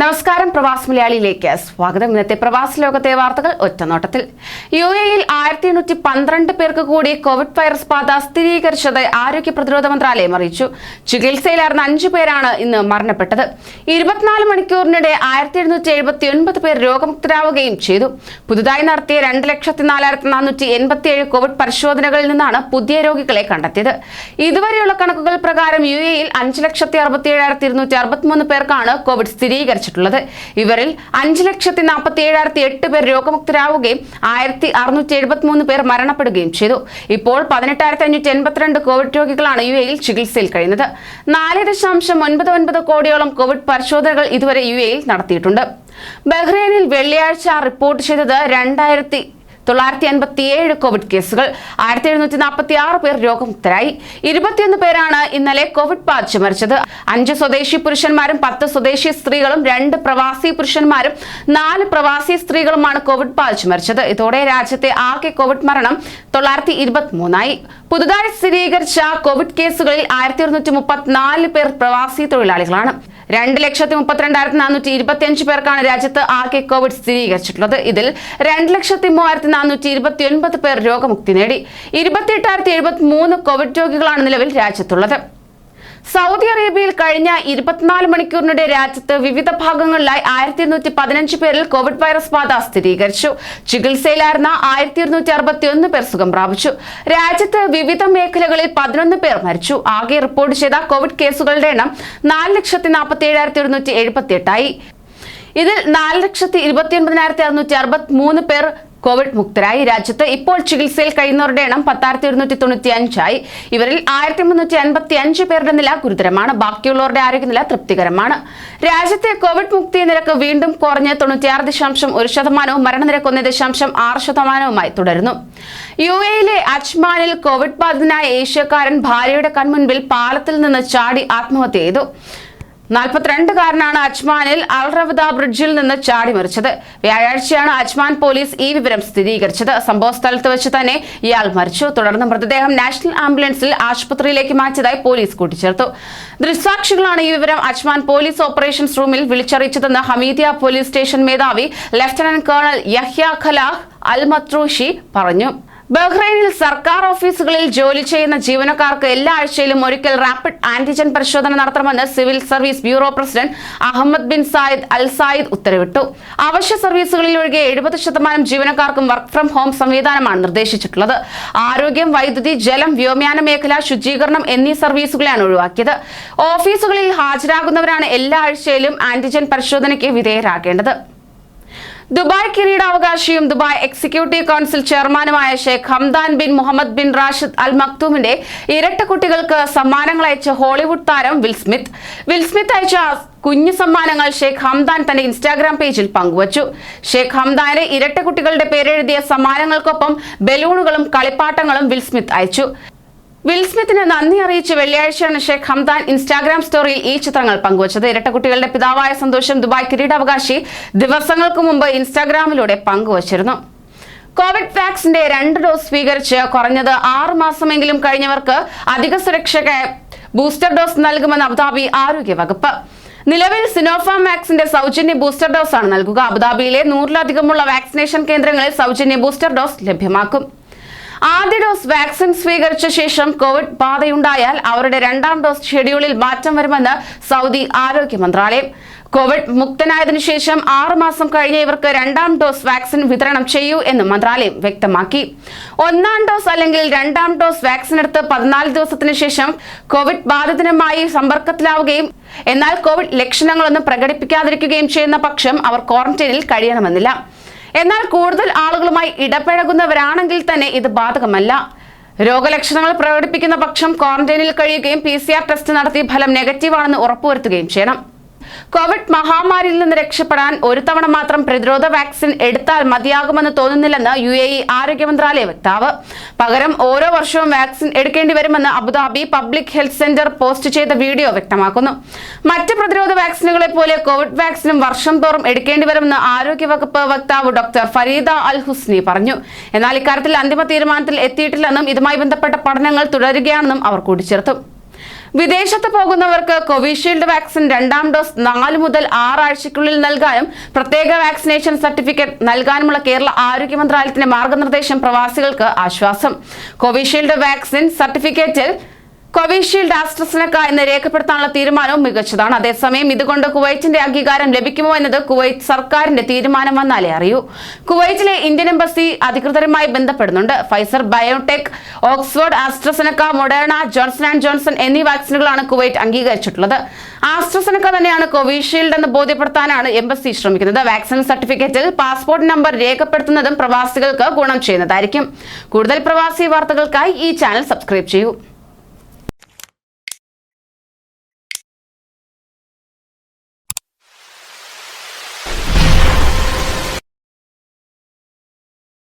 നമസ്കാരം പ്രവാസ് മലയാളിയിലേക്ക്. സ്വാഗതം. ഇന്നത്തെ പ്രവാസ് ലോകത്തെ വാർത്തകൾ ഒറ്റനോട്ടത്തിൽ. യു എയിൽ ആയിരത്തി എണ്ണൂറ്റി പന്ത്രണ്ട് പേർക്ക് കൂടി കോവിഡ് വൈറസ് ബാധ സ്ഥിരീകരിച്ചത് ആരോഗ്യ പ്രതിരോധ മന്ത്രാലയം അറിയിച്ചു. ചികിത്സയിലായിരുന്ന അഞ്ചു പേരാണ് ഇന്ന് മരണപ്പെട്ടത്. ഇരുപത്തിനാല് മണിക്കൂറിനിടെ ആയിരത്തി എഴുന്നൂറ്റി എഴുപത്തി ഒൻപത് പേർ രോഗമുക്തരാവുകയും ചെയ്തു. പുതുതായി നടത്തിയ രണ്ട് ലക്ഷത്തി നാലായിരത്തി നാനൂറ്റി എൺപത്തി ഏഴ് കോവിഡ് പരിശോധനകളിൽ നിന്നാണ് പുതിയ രോഗികളെ കണ്ടെത്തിയത്. ഇതുവരെയുള്ള കണക്കുകൾ പ്രകാരം യു എയിൽ അഞ്ച് ലക്ഷത്തി അറുപത്തി ഏഴായിരത്തി ഇരുന്നൂറ്റി അറുപത്തിമൂന്ന് പേർക്കാണ് കോവിഡ് സ്ഥിരീകരിച്ചിട്ടുള്ളത് ഇവരിൽ അഞ്ച് ലക്ഷത്തി നാൽപ്പത്തി ഏഴായിരത്തി എട്ട് പേർ രോഗമുക്തരാവുകയും ആയിരത്തി അറുന്നൂറ്റി എഴുപത്തി മൂന്ന് പേർ മരണപ്പെടുകയും ചെയ്തു. ഇപ്പോൾ പതിനെട്ടായിരത്തി അഞ്ഞൂറ്റി എൺപത്തിരണ്ട് കോവിഡ് രോഗികളാണ് യു എയിൽ ചികിത്സയിൽ കഴിയുന്നത്. നാല് ദശാംശം ഒൻപത് ഒൻപത് കോടിയോളം കോവിഡ് പരിശോധനകൾ ഇതുവരെ യു എയിൽ നടത്തിയിട്ടുണ്ട്. ബഹ്റൈനിൽ വെള്ളിയാഴ്ച റിപ്പോർട്ട് ചെയ്തത് രണ്ടായിരത്തി തൊള്ളായിരത്തി അൻപത്തി ഏഴ് കോവിഡ് കേസുകൾ ആയിരത്തി എഴുന്നൂറ്റി നാൽപ്പത്തി ആറ് പേർ രോഗമുക്തരായി. ഇരുപത്തിയൊന്ന് പേരാണ് ഇന്നലെ കോവിഡ് ബാധിച്ച് മരിച്ചത്. അഞ്ച് സ്വദേശി പുരുഷന്മാരും പത്ത് സ്വദേശി സ്ത്രീകളും രണ്ട് പ്രവാസി പുരുഷന്മാരും നാല് പ്രവാസി സ്ത്രീകളുമാണ് കോവിഡ് ബാധിച്ച് മരിച്ചത്. ഇതോടെ രാജ്യത്തെ ആകെ കോവിഡ് മരണം തൊള്ളായിരത്തി ഇരുപത്തിമൂന്നായി പുതുതായി സ്ഥിരീകരിച്ച കോവിഡ് കേസുകളിൽ ആയിരത്തി ഇരുന്നൂറ്റി മുപ്പത്തിനാല് പേർ പ്രവാസി തൊഴിലാളികളാണ്. രണ്ട് ലക്ഷത്തി മുപ്പത്തിരണ്ടായിരത്തി നാനൂറ്റി ഇരുപത്തിയഞ്ച് പേർക്കാണ് രാജ്യത്ത് ആകെ കോവിഡ് സ്ഥിരീകരിച്ചിട്ടുള്ളത്. ഇതിൽ രണ്ട് ലക്ഷത്തി മൂവായിരത്തി നാനൂറ്റി ഇരുപത്തി ഒൻപത് പേർ രോഗമുക്തി നേടി. ഇരുപത്തിയെട്ടായിരത്തി എഴുപത്തി മൂന്ന് കോവിഡ് രോഗികളാണ് നിലവിൽ രാജ്യത്തുള്ളത്. സൗദി അറേബ്യയിൽ കഴിഞ്ഞ ഇരുപത്തിനാല് മണിക്കൂറിനിടെ രാജ്യത്ത് വിവിധ ഭാഗങ്ങളിലായി ആയിരത്തി എണ്ണൂറ്റി പതിനഞ്ച് പേരിൽ കോവിഡ് വൈറസ് ബാധ സ്ഥിരീകരിച്ചു. ചികിത്സയിലായിരുന്ന ആയിരത്തി ഇരുന്നൂറ്റി അറുപത്തി ഒന്ന് പേർ സുഖം പ്രാപിച്ചു. രാജ്യത്ത് വിവിധ മേഖലകളിൽ പതിനൊന്ന് പേർ മരിച്ചു. ആകെ റിപ്പോർട്ട് ചെയ്ത കോവിഡ് കേസുകളുടെ എണ്ണം നാല് ലക്ഷത്തി നാൽപ്പത്തി ഏഴായിരത്തി ഒരുന്നൂറ്റി എഴുപത്തി എട്ടായി ഇതിൽ നാല് ലക്ഷത്തി ഇരുപത്തി ഒൻപതിനായിരത്തി അറുന്നൂറ്റി അറുപത്തി മൂന്ന് പേർ കോവിഡ് മുക്തരായി. രാജ്യത്ത് ഇപ്പോൾ ചികിത്സയിൽ കഴിയുന്നവരുടെ എണ്ണം പത്തായിരത്തി ഒരുന്നൂറ്റി തൊണ്ണൂറ്റി അഞ്ചായി ഇവരിൽ ആയിരത്തി മുന്നൂറ്റി അൻപത്തി അഞ്ച് പേരുടെ നില ഗുരുതരമാണ്. ബാക്കിയുള്ളവരുടെ ആരോഗ്യനില തൃപ്തികരമാണ്. രാജ്യത്തെ കോവിഡ് മുക്തി നിരക്ക് വീണ്ടും കുറഞ്ഞ് തൊണ്ണൂറ്റിയാറ് ദശാംശം ഒരു ശതമാനവും മരണനിരക്ക് ഒന്ന് ദശാംശം ആറ് ശതമാനവുമായി തുടരുന്നു. യു എയിലെ അജ്മാനിൽ കോവിഡ് ബാധിതനായ ഏഷ്യക്കാരൻ ഭാര്യയുടെ കൺമുൻപിൽ പാലത്തിൽ നിന്ന് ചാടി ആത്മഹത്യ ചെയ്തു. നാൽപ്പത്തിരണ്ടുകാരനാണ് അജ്മാനിൽ അൽറവദ ബ്രിഡ്ജിൽ നിന്ന് ചാടി മറിച്ചത് വ്യാഴാഴ്ചയാണ് അജ്മാൻ പോലീസ് ഈ വിവരം സ്ഥിരീകരിച്ചത്. സംഭവ സ്ഥലത്ത് വെച്ച് തന്നെ ഇയാൾ മരിച്ചു. തുടർന്ന് മൃതദേഹം നാഷണൽ ആംബുലൻസിൽ ആശുപത്രിയിലേക്ക് മാറ്റിയതായി പോലീസ് കൂട്ടിച്ചേർത്തു. ദൃക്സാക്ഷികളാണ് ഈ വിവരം അജ്മാൻ പോലീസ് ഓപ്പറേഷൻസ് റൂമിൽ വിളിച്ചറിയിച്ചതെന്ന് ഹമീദിയ പോലീസ് സ്റ്റേഷൻ മേധാവി lieutenant colonel Yahya Khalah Al Matrooshi പറഞ്ഞു. ബഹ്റൈനിൽ സർക്കാർ ഓഫീസുകളിൽ ജോലി ചെയ്യുന്ന ജീവനക്കാർക്ക് എല്ലാ ആഴ്ചയിലും ഒരിക്കൽ റാപ്പിഡ് ആന്റിജൻ പരിശോധന നടത്തണമെന്ന് civil service bureau president Ahmed bin Zayed Al Zayed ഉത്തരവിട്ടു. അവശ്യ സർവീസുകളിൽ ഒഴികെ എഴുപത് ശതമാനം ജീവനക്കാർക്കും വർക്ക് ഫ്രം ഹോം സംവിധാനമാണ് നിർദ്ദേശിച്ചിട്ടുള്ളത്. ആരോഗ്യം വൈദ്യുതി ജലം വ്യോമയാന മേഖല ശുചീകരണം എന്നീ സർവീസുകളെയാണ് ഒഴിവാക്കിയത്. ഓഫീസുകളിൽ ഹാജരാകുന്നവരാണ് എല്ലാ ആഴ്ചയിലും ആന്റിജൻ പരിശോധനയ്ക്ക് വിധേയരാകേണ്ടത്. ദുബായ് കിരീടാവകാശിയും ദുബായ് എക്സിക്യൂട്ടീവ് കൌൺസിൽ ചെയർമാനുമായ Sheikh Hamdan bin Mohammed bin Rashid Al മക്തൂമിന്റെ ഇരട്ട കുട്ടികൾക്ക് സമ്മാനങ്ങൾ അയച്ച ഹോളിവുഡ് താരം വിൽസ്മിത്ത് വിൽസ്മിത്ത് വിൽ സ്മിത്ത് അയച്ച കുഞ്ഞു സമ്മാനങ്ങൾ ഷെയ്ഖ് ഹംദാൻ തന്റെ ഇൻസ്റ്റാഗ്രാം പേജിൽ പങ്കുവച്ചു. ഷെയ്ഖ് ഹംദാനെ ഇരട്ട കുട്ടികളുടെ പേരെഴുതിയ സമ്മാനങ്ങൾക്കൊപ്പം ബലൂണുകളും കളിപ്പാട്ടങ്ങളും വിൽസ്മിത്ത് അയച്ചു. വിൽ സ്മിത്തിന് നന്ദി അറിയിച്ച് വെള്ളിയാഴ്ചയാണ് ഷെയ്ഖ് ഹംദാൻ ഇൻസ്റ്റാഗ്രാം സ്റ്റോറിയിൽ ഈ ചിത്രങ്ങൾ പങ്കുവച്ചത്. ഇരട്ടക്കുട്ടികളുടെ പിതാവായ സന്തോഷം ദുബായ് കിരീടാവകാശി ദിവസങ്ങൾക്ക് മുമ്പ് ഇൻസ്റ്റാഗ്രാമിലൂടെ പങ്കുവച്ചിരുന്നു. കോവിഡ് വാക്സിന്റെ രണ്ട് ഡോസ് സ്വീകരിച്ച് കുറഞ്ഞത് ആറ് മാസമെങ്കിലും കഴിഞ്ഞവർക്ക് അധിക സുരക്ഷയ്ക്ക് ബൂസ്റ്റർ ഡോസ് നൽകുമെന്ന് അബുദാബി ആരോഗ്യ വകുപ്പ്. നിലവിൽ സിനോഫാം വാക്സിന്റെ സൗജന്യ ബൂസ്റ്റർ ഡോസ് ആണ് നൽകുക. അബുദാബിയിലെ നൂറിലധികമുള്ള വാക്സിനേഷൻ കേന്ദ്രങ്ങളിൽ സൗജന്യ ബൂസ്റ്റർ ഡോസ് ലഭ്യമാക്കും. ആദ്യ ഡോസ് വാക്സിൻ സ്വീകരിച്ച ശേഷം കോവിഡ് ബാധയുണ്ടായാൽ അവരുടെ രണ്ടാം ഡോസ് ഷെഡ്യൂളിൽ മാറ്റം വരുമെന്ന് സൗദി ആരോഗ്യ മന്ത്രാലയം. കോവിഡ് മുക്തനായതിനു ശേഷം ആറുമാസം കഴിഞ്ഞ ഇവർക്ക് രണ്ടാം ഡോസ് വാക്സിൻ വിതരണം ചെയ്യൂ എന്ന് മന്ത്രാലയം വ്യക്തമാക്കി. ഒന്നാം ഡോസ് അല്ലെങ്കിൽ രണ്ടാം ഡോസ് വാക്സിൻ എടുത്ത് പതിനാല് ദിവസത്തിന് ശേഷം കോവിഡ് ബാധിതനുമായി സമ്പർക്കത്തിലാവുകയും എന്നാൽ കോവിഡ് ലക്ഷണങ്ങളൊന്നും പ്രകടിപ്പിക്കാതിരിക്കുകയും ചെയ്യുന്ന പക്ഷം അവർ ക്വാറന്റൈനിൽ കഴിയണമെന്നില്ല. എന്നാൽ കൂടുതൽ ആളുകളുമായി ഇടപഴകുന്നവരാണെങ്കിൽ തന്നെ ഇത് ബാധകമല്ല. രോഗലക്ഷണങ്ങൾ പ്രകടിപ്പിക്കുന്ന പക്ഷം ക്വാറന്റൈനിൽ കഴിയുകയും പി ടെസ്റ്റ് നടത്തി ഫലം നെഗറ്റീവാണെന്ന് ഉറപ്പുവരുത്തുകയും ചെയ്യണം. കോവിഡ് മഹാമാരിയിൽ നിന്ന് രക്ഷപ്പെടാൻ ഒരു തവണ മാത്രം പ്രതിരോധ വാക്സിൻ എടുത്താൽ മതിയാകുമെന്ന് തോന്നുന്നില്ലെന്ന് യു എ ഇ ആരോഗ്യ മന്ത്രാലയ വക്താവ്. പകരം ഓരോ വർഷവും വാക്സിൻ എടുക്കേണ്ടി വരുമെന്ന് Abu Dhabi public health centre post ചെയ്ത വീഡിയോ വ്യക്തമാക്കുന്നു. മറ്റ് പ്രതിരോധ വാക്സിനുകളെ പോലെ കോവിഡ് വാക്സിനും വർഷം തോറും എടുക്കേണ്ടി വരുമെന്ന് ആരോഗ്യവകുപ്പ് വക്താവ് ഡോക്ടർ ഫരീദ അൽ ഹുസ്നി പറഞ്ഞു. എന്നാൽ ഇക്കാര്യത്തിൽ അന്തിമ തീരുമാനത്തിൽ എത്തിയിട്ടില്ലെന്നും ഇതുമായി ബന്ധപ്പെട്ട പഠനങ്ങൾ തുടരുകയാണെന്നും അവർ കൂട്ടിച്ചേർത്തു. വിദേശത്ത് പോകുന്നവർക്ക് കോവിഷീൽഡ് വാക്സിൻ രണ്ടാം ഡോസ് നാല് മുതൽ ആറാഴ്ചയ്ക്കുള്ളിൽ നൽകാനും പ്രത്യേക വാക്സിനേഷൻ സർട്ടിഫിക്കറ്റ് നൽകാനുമുള്ള കേരള ആരോഗ്യ മന്ത്രാലയത്തിന്റെ മാർഗനിർദ്ദേശം പ്രവാസികൾക്ക് ആശ്വാസം. കോവിഷീൽഡ് വാക്സിൻ സർട്ടിഫിക്കറ്റിൽ കോവിഷീൽഡ് ആസ്ട്രസനക്ക എന്ന് രേഖപ്പെടുത്താനുള്ള തീരുമാനവും മികച്ചതാണ്. അതേസമയം ഇതുകൊണ്ട് കുവൈറ്റിന്റെ അംഗീകാരം ലഭിക്കുമോ എന്നത് കുവൈറ്റ് സർക്കാരിന്റെ തീരുമാനം വന്നാലേ അറിയൂ. കുവൈറ്റിലെ ഇന്ത്യൻ എംബസി അധികൃതരുമായി ബന്ധപ്പെടുന്നുണ്ട്. Pfizer biotech Oxford AstraZeneca Moderna Johnson and Johnson എന്നീ വാക്സിനുകളാണ് കുവൈറ്റ് അംഗീകരിച്ചിട്ടുള്ളത്. ആസ്ട്രസനക്ക തന്നെയാണ് കോവിഷീൽഡ് എന്ന് ബോധ്യപ്പെടുത്താനാണ് എംബസി ശ്രമിക്കുന്നത്. വാക്സിൻ സർട്ടിഫിക്കറ്റിൽ പാസ്പോർട്ട് നമ്പർ രേഖപ്പെടുത്തുന്നതും പ്രവാസികൾക്ക് ഗുണം ചെയ്യുന്നതായിരിക്കും. കൂടുതൽ പ്രവാസി വാർത്തകൾക്കായി ഈ ചാനൽ സബ്സ്ക്രൈബ് ചെയ്യൂ.